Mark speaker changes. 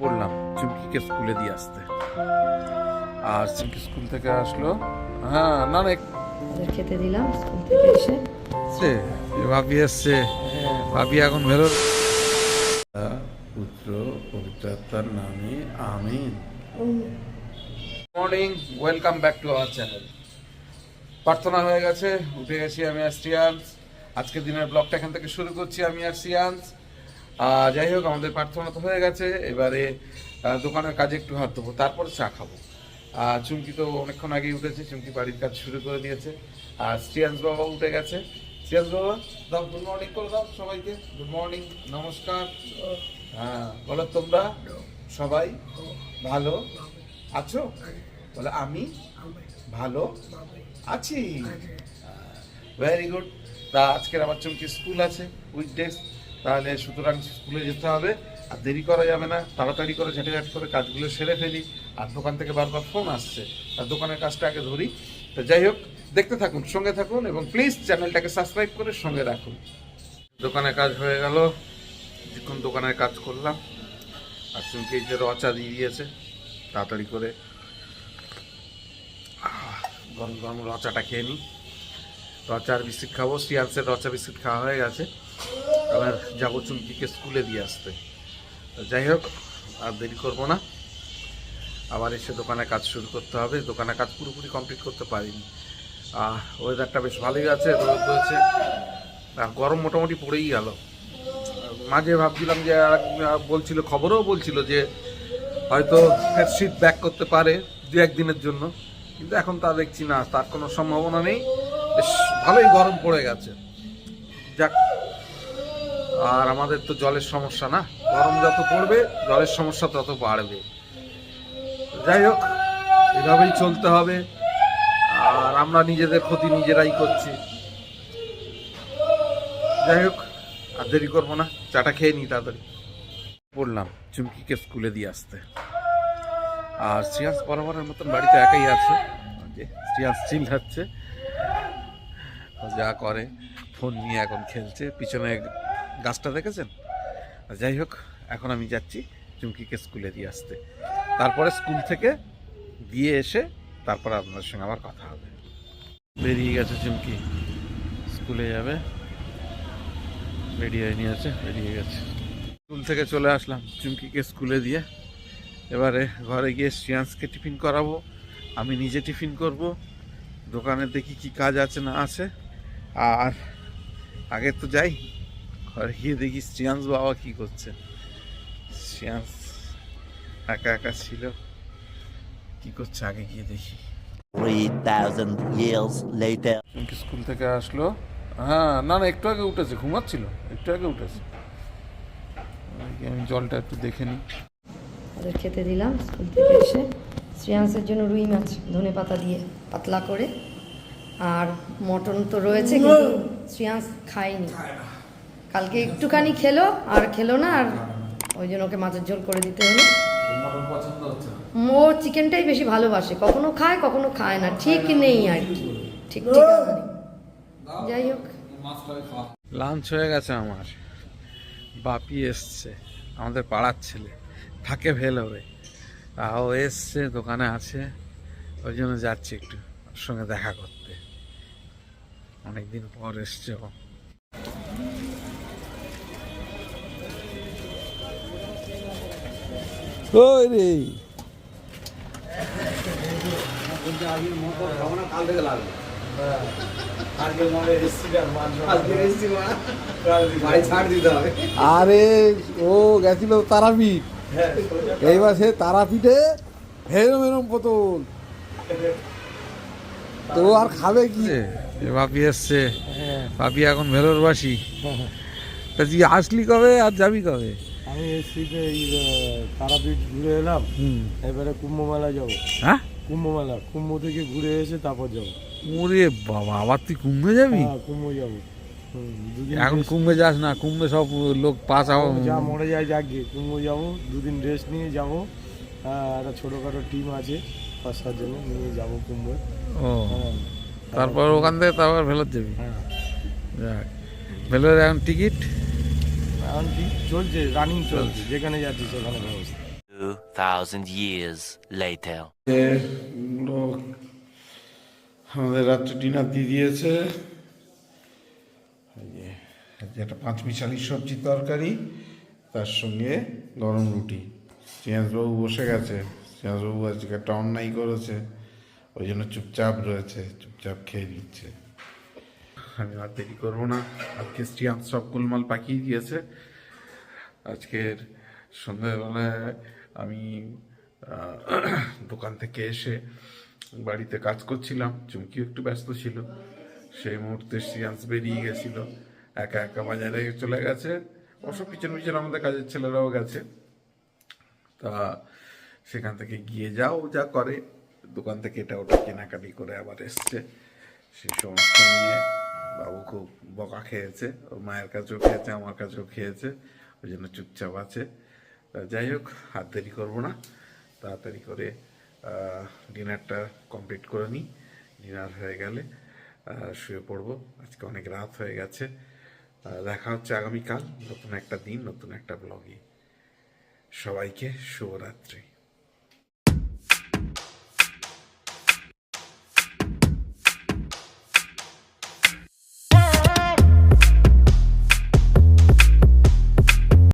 Speaker 1: বললাম চুমকিকে স্কুলে দিয়ে আসতে। আর চুমকি স্কুল থেকে আসলো। হ্যাঁ না না
Speaker 2: খেতে দিলাম স্কুল থেকে এসে।
Speaker 1: এসছে ভাবি এসছে। ভাবি এখন বেরো পুত্র পবিত্রতার নামে আমিন। Morning welcome back to our channel প্রার্থনা হয়ে গেছে উঠে গেছি আমি আর সিয়ান্স আজকের দিনের ব্লগটা এখান থেকে শুরু করছি আমি আর যাই হোক, আমাদের প্রার্থনা তো হয়ে গেছে। এবারে দোকানের কাজে একটু হাত দেবো, তারপরে চা খাব। আর চুমকি তো অনেকক্ষণ আগেই উঠেছে, চুমকি বাড়ির কাজ শুরু করে দিয়েছে। আর সিয়ান্স বাবা উঠে গেছে। সিয়ান্স বাবা, দাও গুড মর্নিং করে দাও সবাইকে। গুড মর্নিং নমস্কার। হ্যাঁ বলো তোমরা সবাই ভালো আছো? বলে, আমি ভালো আছি। ভেরি গুড তা আজকের আমার চুমকি স্কুল আছে উইকডেজ তাহলে সুতরাং স্কুলে যেতে হবে, আর দেরি করা যাবে না। তাড়াতাড়ি করে ঝাঁটাঝাট করে কাজগুলো সেরে ফেলি, আর দোকান থেকে বারবার ফোন আসছে। আর দোকানের কাজটা আগে ধরি। তো যাই হোক, দেখতে থাকুন, সঙ্গে থাকুন, এবং প্লিজ চ্যানেলটাকে সাবস্ক্রাইব করে সঙ্গে রাখুন। দোকানের কাজ হয়ে গেল। কিছুক্ষণ দোকানের কাজ করলাম। আর চুমকি যে রচা দিয়ে দিয়েছে। তাড়াতাড়ি করে গরম গরম রচাটা খেয়ে নিই। রচার বিস্কিট খাব। সিয়ান্সের রচা বিস্কিট খাওয়া হয়ে গেছে। এবার যাব চুমকিকে স্কুলে দিয়ে আসতে। যাই হোক, আর দেরি করব না। আবার এসে দোকানে কাজ শুরু করতে হবে। দোকানে কাজ পুরোপুরি কমপ্লিট করতে পারিনি। ওয়েদারটা বেশ ভালোই আছে, রোদ রয়েছে আর গরম মোটামুটি পড়েই গেল। মাঝে ভাবছিলাম যে বলছিল, খবরও বলছিল যে, হয়তো শীত ব্যাক করতে পারে দু একদিনের জন্য। কিন্তু এখন তা দেখছি না, তার কোনো সম্ভাবনা নেই। বেশ ভালোই গরম পড়ে গেছে। যাক আর আমাদের তো জলের সমস্যা না। গরম যত পড়বে, জলের সমস্যা তত বাড়বে। যাই হোক, এভাবেই চলতে হবে। আর আমরা নিজেদের ক্ষতি নিজেরাই করছি। যাই হোক, আর দেরি করব না। চাটা খেয়ে নিই তাড়াতাড়ি। বললাম চুমকিকে স্কুলে দিয়ে আসতে। আর শ্রিয়াস বরাবরের মতন বাড়িতে একাই আছে। শ্রিয়াস চিল্লাচ্ছে। যা করে, ফোন নিয়ে এখন খেলছে। পিছনে গাছটা দেখেছেন? যাই হোক, এখন আমি যাচ্ছি চুমকিকে স্কুলে দিয়ে আসতে। তারপরে স্কুল থেকে দিয়ে এসে তারপরে আপনার সঙ্গে আবার কথা হবে। বেরিয়ে গেছে চুমকি। স্কুলে যাবে। রেডি হয়ে নিয়েছে বেরিয়ে গেছে। স্কুল থেকে চলে আসলাম চুমকিকে স্কুলে দিয়ে। এবারে ঘরে গিয়ে শ্রিয়ান্সকে টিফিন করাবো। আমি নিজে টিফিন করব। দোকানে দেখি কি কাজ আছে না আছে। আর আগে তো যাই ঘরে গিয়ে দেখি শ্রিয়াংস বাবা কি করছে। শ্রিয়াংস একা একা ছিল। কি করছে আগে গিয়ে দেখি।
Speaker 3: 3,000 years later.
Speaker 1: চুমকি স্কুল থেকে আসলো? হ্যাঁ না না একটু আগে উঠেছে ঘুমাচ্ছিল একটু আগে উঠেছে। আমি জলটা একটু দেখে নিই।
Speaker 2: ওদের খেতে দিলাম স্কুল থেকে এসে। শ্রেয়াংসের জন্য রুই মাছ ধনে পাতা দিয়ে পাতলা করে। আর মটন তো রয়েছে কিন্তু শ্রেয়াংস খায়নি। কালকে একটুখানি খেলো, আর খেলো না, আর ওই জন্য ওকে মাছের ঝোল করে দিতে হলো। ও চিকেনটাই বেশি ভালোবাসে। কখনো খায় কখনো খায় না। ঠিক নেই আর কি। ঠিক যাই হোক।
Speaker 1: লাঞ্চ হয়ে গেছে আমার। বাপি এসছে, আমাদের পাড়ার ছেলে। থাকে ভেলোরে। তাও এসছে, দোকানে আছে। ওই জন্য যাচ্ছি একটু, ওর সঙ্গে দেখা করতে। অনেকদিন পর এসছে ওই রে
Speaker 4: আরে ও গেছিল তারাপীঠ। এইবার সে তারাপীঠে হেরম এরম পতন। তো আর খাবে কি?
Speaker 1: বাপি এসছে। বাপি এখন ভেলোরবাসী। তা তুই আসলি কবে আর যাবি কবে?
Speaker 4: আমি এসছি যে এই তারাপীঠ ঘুরে এলাম এবারে কুম্ভ মেলা যাব।
Speaker 1: হ্যাঁ?
Speaker 4: কুম্ভ মেলা কুম্ভ থেকে ঘুরে এসে তারপর যাব।
Speaker 1: ওরে বাবা আবার তুই কুম্ভে যাবি?
Speaker 4: হ্যাঁ কুম্ভ যাব।
Speaker 1: এখন কুম্ভে যাস না কুম্ভে সব লোক পাস আও
Speaker 4: যা মরে যায় যাক গিয়ে কুম্ভ যাব দুদিন রেস্ট নিয়ে যাব। হ্যাঁ, একটা ছোটোখাটো টিম আছে পাঁচ সাতজন নিয়ে যাব কুম্ভ।
Speaker 1: ও
Speaker 4: হ্যাঁ
Speaker 1: তারপর ওখান থেকে তারপর ভেলোর যাবি?
Speaker 4: হ্যাঁ।
Speaker 1: যাক ভেলোর এখন টিকিট
Speaker 4: চলছে? রানিং চলছে যেখানে যাচ্ছি সেখানে ব্যবস্থা।
Speaker 3: thousand years later.
Speaker 1: লোক আমাদের রাত্রে ডিনার দিয়ে দিয়েছে। যে একটা পাঁচ মিশালি সবজি তরকারি তার সঙ্গে গরম রুটি। শ্রেয়াসবাবু বসে গেছে। শ্রেয়াসবাবু আজকে একটা অন্যায় করেছে। ওই জন্য চুপচাপ রয়েছে চুপচাপ খেয়ে নিচ্ছে। আমি আর দেরি করব না। আজকে শ্রিয়াংশ সব গোলমাল পাকিয়ে দিয়েছে। আজকের সন্ধ্যাবেলায় আমি দোকান থেকে এসে বাড়িতে কাজ করছিলাম। চুমকিও একটু ব্যস্ত ছিল। সেই মুহূর্তে শ্রিয়াংশ বেরিয়ে গেছিল। একা একা বাজারে চলে গেছে। অবশ্য পিছন পিছন আমাদের কাজের ছেলেরাও গেছে। তা সেখান থেকে গিয়ে যাও, যা করে। দোকান থেকে এটা ওটা কেনাকাটি করে আবার এসছে। সেই সমস্ত নিয়ে বাবু খুব বকা খেয়েছে ওর মায়ের কাছেও খেয়েছে, আমার কাছেও খেয়েছে, ওই জন্য চুপচাপ আছে। যাই হোক, হাত দেরি করব না, তাড়াতাড়ি করে ডিনারটা কমপ্লিট করে নিই, ডিনার হয়ে গেলে শুয়ে পড়ব, আজকে অনেক রাত হয়ে গেছে দেখা হচ্ছে আগামীকাল, নতুন একটা দিন, নতুন একটা ব্লগে। সবাইকে শুভরাত্রি।